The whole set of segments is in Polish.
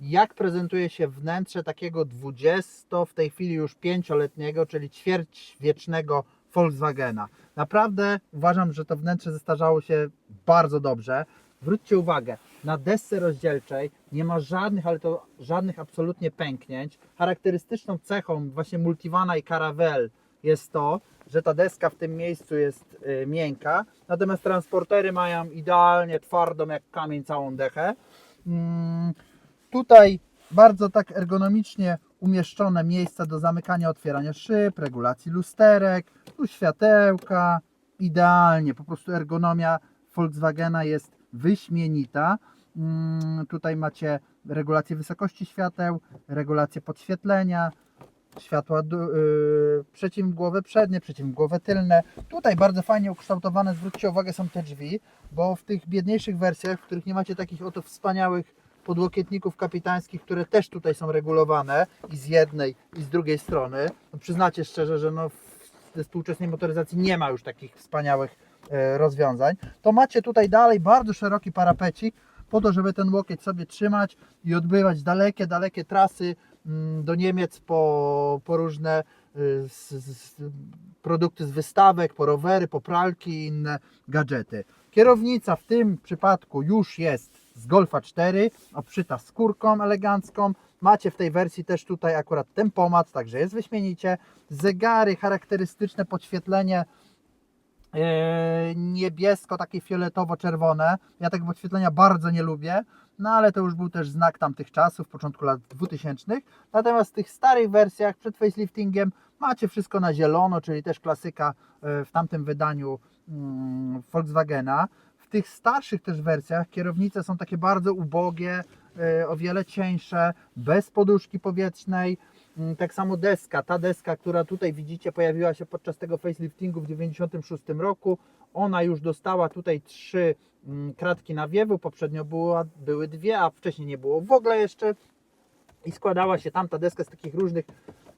jak prezentuje się wnętrze takiego 20, w tej chwili już 5-letniego, czyli ćwierćwiecznego Volkswagena. Naprawdę uważam, że to wnętrze zestarzało się bardzo dobrze. Zwróćcie uwagę, na desce rozdzielczej nie ma żadnych, ale to żadnych absolutnie pęknięć. Charakterystyczną cechą właśnie Multivana i Caravelle jest to, że ta deska w tym miejscu jest y, miękka, natomiast transportery mają idealnie twardą jak kamień całą dechę. Mm, tutaj bardzo tak ergonomicznie umieszczone miejsca do zamykania, otwierania szyb, regulacji lusterek, tu światełka, idealnie, po prostu ergonomia Volkswagena jest wyśmienita. Mm, Tutaj macie regulację wysokości świateł, regulację podświetlenia, światła yy, przeciwmgłowe przednie, przeciwmgłowe tylne. Tutaj bardzo fajnie ukształtowane, zwróćcie uwagę, są te drzwi, bo w tych biedniejszych wersjach, w których nie macie takich oto wspaniałych podłokietników kapitańskich, które też tutaj są regulowane i z jednej i z drugiej strony, no przyznacie szczerze, że no w współczesnej motoryzacji nie ma już takich wspaniałych e, rozwiązań, to macie tutaj dalej bardzo szeroki parapecik po to, żeby ten łokieć sobie trzymać i odbywać dalekie, dalekie trasy mm, do Niemiec po, po różne y, z, z, produkty z wystawek, po rowery, po pralki i inne gadżety. Kierownica w tym przypadku już jest z Golfa 4, obszyta skórką elegancką. Macie w tej wersji też tutaj akurat tempomat, także jest wyśmienicie. Zegary, charakterystyczne podświetlenie e, niebiesko, takie fioletowo-czerwone. Ja tego podświetlenia bardzo nie lubię, no ale to już był też znak tamtych czasów, początku lat 2000. Natomiast w tych starych wersjach przed faceliftingiem macie wszystko na zielono, czyli też klasyka e, w tamtym wydaniu mm, Volkswagena. Tych starszych też wersjach kierownice są takie bardzo ubogie, e, o wiele cieńsze, bez poduszki powietrznej. Mm, Tak samo deska, ta deska, która tutaj widzicie, pojawiła się podczas tego faceliftingu w 1996 roku. Ona już dostała tutaj trzy mm, kratki nawiewu, poprzednio była, były dwie, a wcześniej nie było w ogóle jeszcze. I składała się tamta deska z takich różnych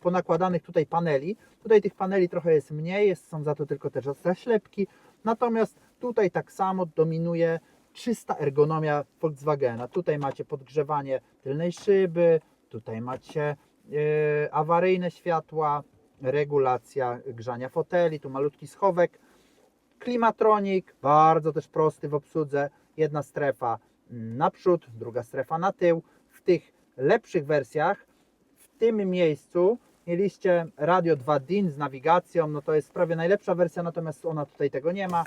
ponakładanych tutaj paneli. Tutaj tych paneli trochę jest mniej, jest, są za to tylko też zaślepki. Natomiast tutaj tak samo dominuje czysta ergonomia Volkswagena. Tutaj macie podgrzewanie tylnej szyby, tutaj macie e, awaryjne światła, regulacja grzania foteli, tu malutki schowek, klimatronik, bardzo też prosty w obsłudze, jedna strefa naprzód, druga strefa na tył. W tych lepszych wersjach, w tym miejscu mieliście radio 2 DIN z nawigacją, no to jest prawie najlepsza wersja, natomiast ona tutaj tego nie ma.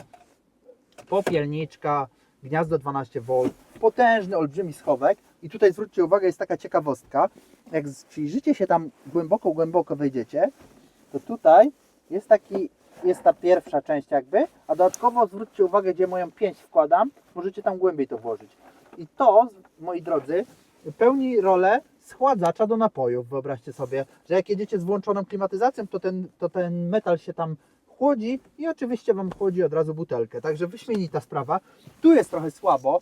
Popielniczka, gniazdo 12V, potężny, olbrzymi schowek. I tutaj zwróćcie uwagę, jest taka ciekawostka. Jak przyjrzycie się tam głęboko, głęboko wejdziecie, to tutaj jest taki, jest ta pierwsza część jakby, a dodatkowo zwróćcie uwagę, gdzie moją pięść wkładam, możecie tam głębiej to włożyć. I to, moi drodzy, pełni rolę schładzacza do napojów. Wyobraźcie sobie, że jak jedziecie z włączoną klimatyzacją, to ten, to ten metal się tam chłodzi i oczywiście Wam chłodzi od razu butelkę. Także wyśmienita sprawa. Tu jest trochę słabo,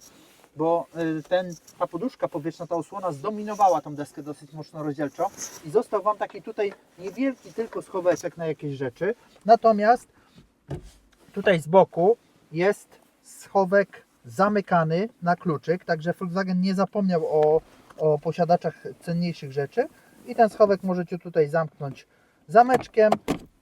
bo y, ten, ta poduszka powietrzna, ta osłona zdominowała tą deskę dosyć mocno rozdzielczo i został Wam taki tutaj niewielki tylko schoweczek na jakieś rzeczy. Natomiast tutaj z boku jest schowek zamykany na kluczyk, także Volkswagen nie zapomniał o, o posiadaczach cenniejszych rzeczy i ten schowek możecie tutaj zamknąć zameczkiem.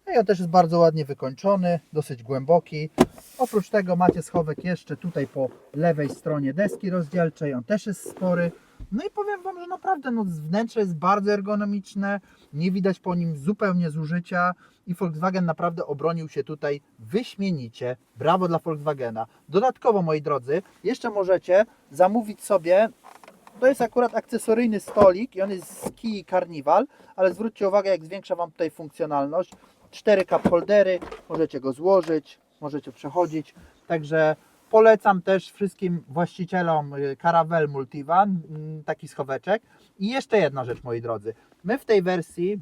No i on też jest bardzo ładnie wykończony, dosyć głęboki. Oprócz tego macie schowek jeszcze tutaj po lewej stronie deski rozdzielczej, on też jest spory. No i powiem Wam, że naprawdę no, wnętrze jest bardzo ergonomiczne, nie widać po nim zupełnie zużycia i Volkswagen naprawdę obronił się tutaj wyśmienicie. Brawo dla Volkswagena. Dodatkowo, moi drodzy, jeszcze możecie zamówić sobie to jest akurat akcesoryjny stolik i on jest z Kii Carnival, ale zwróćcie uwagę, jak zwiększa Wam tutaj funkcjonalność. 4 cup holdery, możecie go złożyć, możecie przechodzić. Także polecam też wszystkim właścicielom y, Caravelle Multivan mm, taki schoweczek. I jeszcze jedna rzecz, moi drodzy. My w tej wersji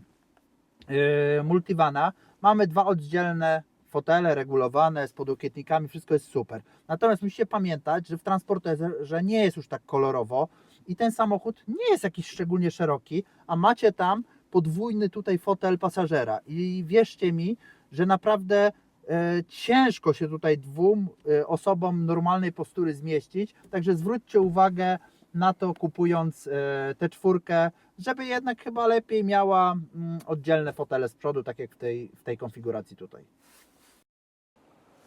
yy, Multivana mamy dwa oddzielne fotele regulowane z podłokietnikami, wszystko jest super. Natomiast musicie pamiętać, że w transporterze nie jest już tak kolorowo i ten samochód nie jest jakiś szczególnie szeroki, a macie tam podwójny tutaj fotel pasażera. I wierzcie mi, że naprawdę e, ciężko się tutaj dwóm e, osobom normalnej postury zmieścić. Także zwróćcie uwagę na to kupując e, tę czwórkę, żeby jednak chyba lepiej miała mm, oddzielne fotele z przodu, tak jak w tej, w tej konfiguracji tutaj.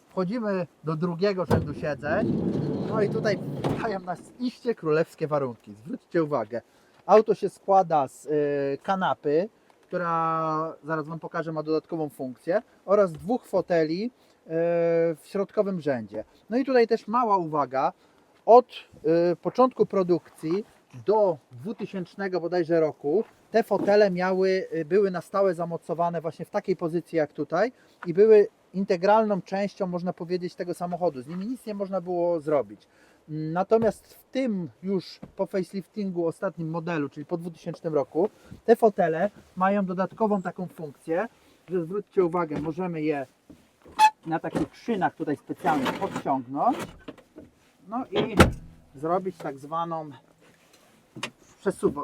Wchodzimy do drugiego rzędu siedzeń. No i tutaj witają nas iście królewskie warunki. Zwróćcie uwagę. Auto się składa z e, kanapy, która zaraz Wam pokażę, ma dodatkową funkcję, oraz dwóch foteli e, w środkowym rzędzie. No i tutaj też mała uwaga. Od e, początku produkcji do 2000 bodajże roku te fotele miały, e, były na stałe zamocowane właśnie w takiej pozycji jak tutaj i były integralną częścią, można powiedzieć, tego samochodu. Z nimi nic nie można było zrobić. Natomiast w tym już po faceliftingu ostatnim modelu, czyli po 2000 roku, te fotele mają dodatkową taką funkcję, że zwróćcie uwagę, możemy je na takich szynach tutaj specjalnych podciągnąć, no i zrobić tak zwaną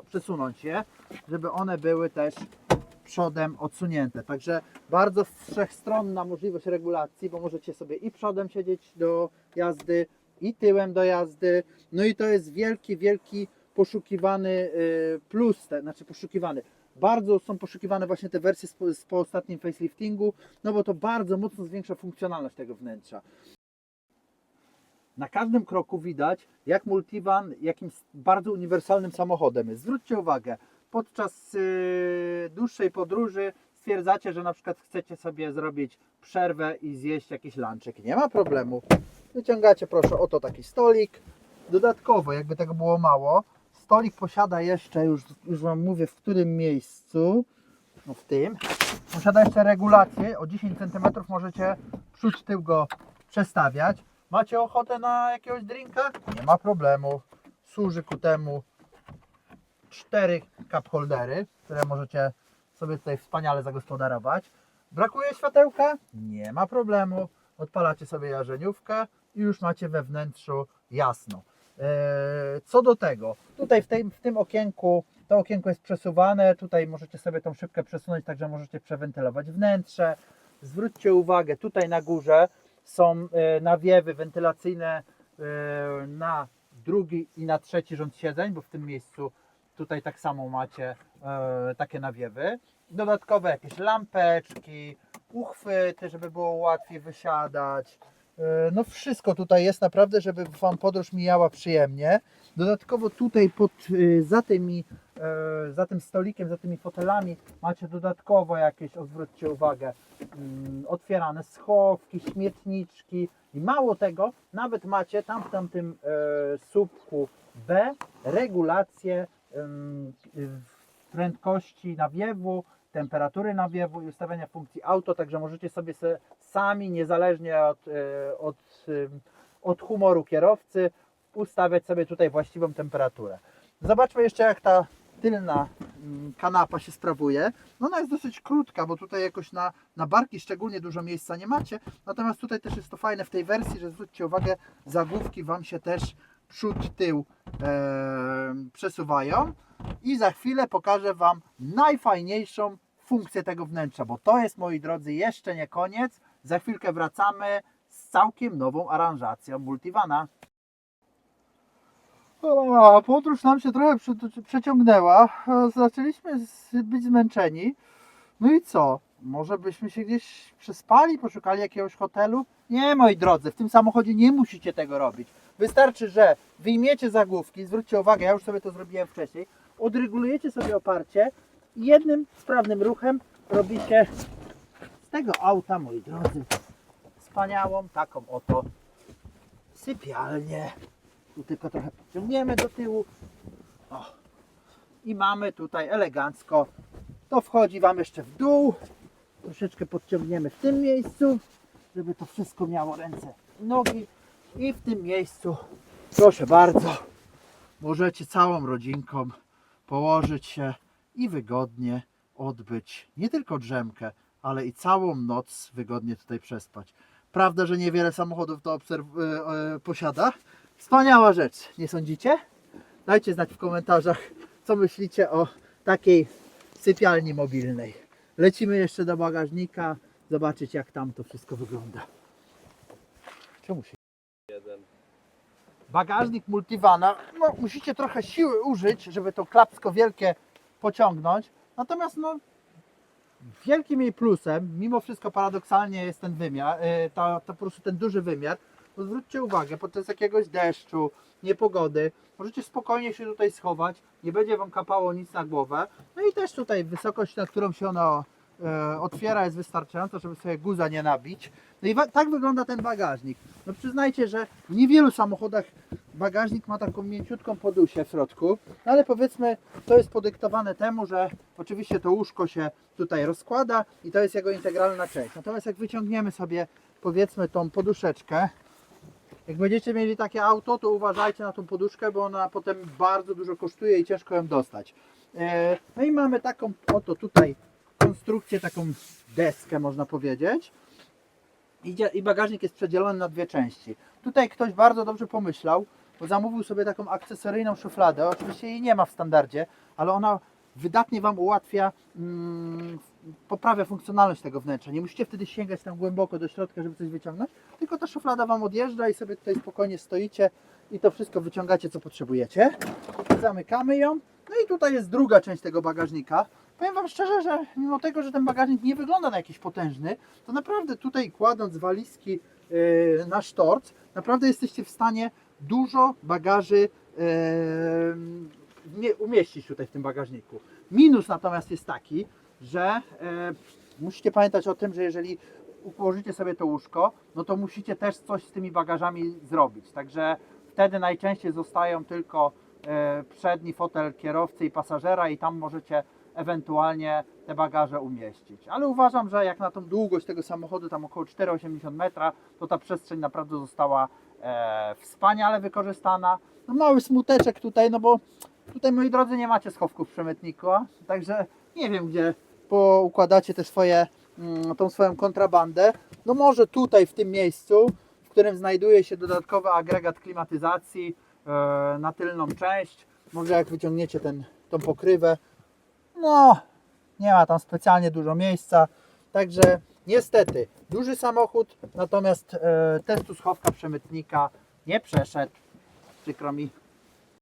przesunąć je, żeby one były też przodem odsunięte. Także bardzo wszechstronna możliwość regulacji, bo możecie sobie i przodem siedzieć do jazdy, i tyłem do jazdy. No i to jest wielki, wielki poszukiwany y, plus, te, znaczy poszukiwany. Bardzo są poszukiwane właśnie te wersje z po, ostatnim faceliftingu, no bo to bardzo mocno zwiększa funkcjonalność tego wnętrza. Na każdym kroku widać, jak Multivan jakimś bardzo uniwersalnym samochodem jest. Zwróćcie uwagę, podczas y, dłuższej podróży stwierdzacie, że na przykład chcecie sobie zrobić przerwę i zjeść jakiś lunchek. Nie ma problemu. Wyciągacie proszę oto taki stolik. Dodatkowo, jakby tego było mało, stolik posiada jeszcze, już, już Wam mówię w którym miejscu, no w tym, posiada jeszcze regulację, o 10 cm możecie przód tył go przestawiać. Macie ochotę na jakiegoś drinka? Nie ma problemu. Służy ku temu cztery cup holdery, które możecie sobie tutaj wspaniale zagospodarować. Brakuje światełka? Nie ma problemu. Odpalacie sobie jarzeniówkę i już macie we wnętrzu jasno. Eee, Co do tego, tutaj w tym, w tym okienku, to okienko jest przesuwane, tutaj możecie sobie tą szybkę przesunąć, także możecie przewentylować wnętrze. Zwróćcie uwagę, tutaj na górze są e, nawiewy wentylacyjne e, na drugi i na trzeci rząd siedzeń, bo w tym miejscu tutaj tak samo macie e, takie nawiewy. Dodatkowe jakieś lampeczki, uchwyty, żeby było łatwiej wysiadać. E, No wszystko tutaj jest naprawdę, żeby Wam podróż mijała przyjemnie. Dodatkowo tutaj pod, e, za, tymi, e, za tym stolikiem, za tymi fotelami macie dodatkowo jakieś, o, zwróćcie uwagę, mm, otwierane schowki, śmietniczki i mało tego, nawet macie tam w tamtym słupku B regulację prędkości nawiewu, temperatury nawiewu i ustawiania funkcji auto, także możecie sobie sami, niezależnie od, e, od, od humoru kierowcy, ustawiać sobie tutaj właściwą temperaturę. Zobaczmy jeszcze jak ta tylna mm, kanapa się sprawuje. No ona jest dosyć krótka, bo tutaj jakoś na, na barki szczególnie dużo miejsca nie macie. Natomiast tutaj też jest to fajne w tej wersji, że zwróćcie uwagę, zagłówki Wam się też przód, tył e, przesuwają. I za chwilę pokażę Wam najfajniejszą funkcję tego wnętrza, bo to jest, moi drodzy, jeszcze nie koniec. Za chwilkę wracamy z całkiem nową aranżacją Multivana. O, podróż nam się trochę prze- przeciągnęła. E, Zaczęliśmy być zmęczeni. No i co? Może byśmy się gdzieś przespali, poszukali jakiegoś hotelu? Nie, moi drodzy, w tym samochodzie nie musicie tego robić. Wystarczy, że wyjmiecie zagłówki, zwróćcie uwagę, ja już sobie to zrobiłem wcześniej, odregulujecie sobie oparcie i jednym sprawnym ruchem robicie z tego auta, moi drodzy, wspaniałą taką oto sypialnię. Tu tylko trochę podciągniemy do tyłu. O. I mamy tutaj elegancko. To wchodzi Wam jeszcze w dół. Troszeczkę podciągniemy w tym miejscu, żeby to wszystko miało ręce i nogi. I w tym miejscu, proszę bardzo, możecie całą rodzinką położyć się i wygodnie odbyć nie tylko drzemkę, ale i całą noc wygodnie tutaj przespać. Prawda, że niewiele samochodów to obserw- e, e, posiada? Wspaniała rzecz, nie sądzicie? Dajcie znać w komentarzach, co myślicie o takiej sypialni mobilnej. Lecimy jeszcze do bagażnika, zobaczyć jak tam to wszystko wygląda. Czemu się? Bagażnik multivana, no musicie trochę siły użyć, żeby to klapsko wielkie pociągnąć. Natomiast no wielkim jej plusem, mimo wszystko paradoksalnie jest ten wymiar, y, to, to po prostu ten duży wymiar. Bo zwróćcie uwagę, podczas jakiegoś deszczu, niepogody, możecie spokojnie się tutaj schować, nie będzie Wam kapało nic na głowę. No i też tutaj wysokość, na którą się ono e, otwiera jest wystarczająca, żeby sobie guza nie nabić. No i tak wygląda ten bagażnik. No przyznajcie, że w niewielu samochodach bagażnik ma taką mięciutką podusię w środku, no ale powiedzmy to jest podyktowane temu, że oczywiście to łóżko się tutaj rozkłada i to jest jego integralna część. Natomiast jak wyciągniemy sobie powiedzmy tą poduszeczkę, jak będziecie mieli takie auto, to uważajcie na tą poduszkę, bo ona potem bardzo dużo kosztuje i ciężko ją dostać. E, No i mamy taką oto tutaj konstrukcję, taką deskę można powiedzieć. I bagażnik jest przedzielony na dwie części. Tutaj ktoś bardzo dobrze pomyślał, bo zamówił sobie taką akcesoryjną szufladę. Oczywiście jej nie ma w standardzie, ale ona wydatnie Wam ułatwia, mm, poprawia funkcjonalność tego wnętrza. Nie musicie wtedy sięgać tam głęboko do środka, żeby coś wyciągnąć, tylko ta szuflada Wam odjeżdża i sobie tutaj spokojnie stoicie i to wszystko wyciągacie, co potrzebujecie. Zamykamy ją. No i tutaj jest druga część tego bagażnika. Powiem Wam szczerze, że mimo tego, że ten bagażnik nie wygląda na jakiś potężny, to naprawdę tutaj kładąc walizki yy, na sztorc, naprawdę jesteście w stanie dużo bagaży mie- umieścić tutaj w tym bagażniku. Minus natomiast jest taki, że yy, musicie pamiętać o tym, że jeżeli ułożycie sobie to łóżko, no to musicie też coś z tymi bagażami zrobić. Także wtedy najczęściej zostają tylko e, przedni fotel kierowcy i pasażera i tam możecie ewentualnie te bagaże umieścić. Ale uważam, że jak na tą długość tego samochodu, tam około 4,80 metra, to ta przestrzeń naprawdę została e, wspaniale wykorzystana. No mały smuteczek tutaj, no bo tutaj moi drodzy nie macie schowków przemytniku, także nie wiem gdzie poukładacie te swoje, mm, tą swoją kontrabandę. No może tutaj w tym miejscu, w którym znajduje się dodatkowy agregat klimatyzacji e, na tylną część. Może jak wyciągniecie ten, tą pokrywę, no nie ma tam specjalnie dużo miejsca. Także niestety duży samochód, natomiast e, testu schowka przemytnika nie przeszedł. Przykro mi.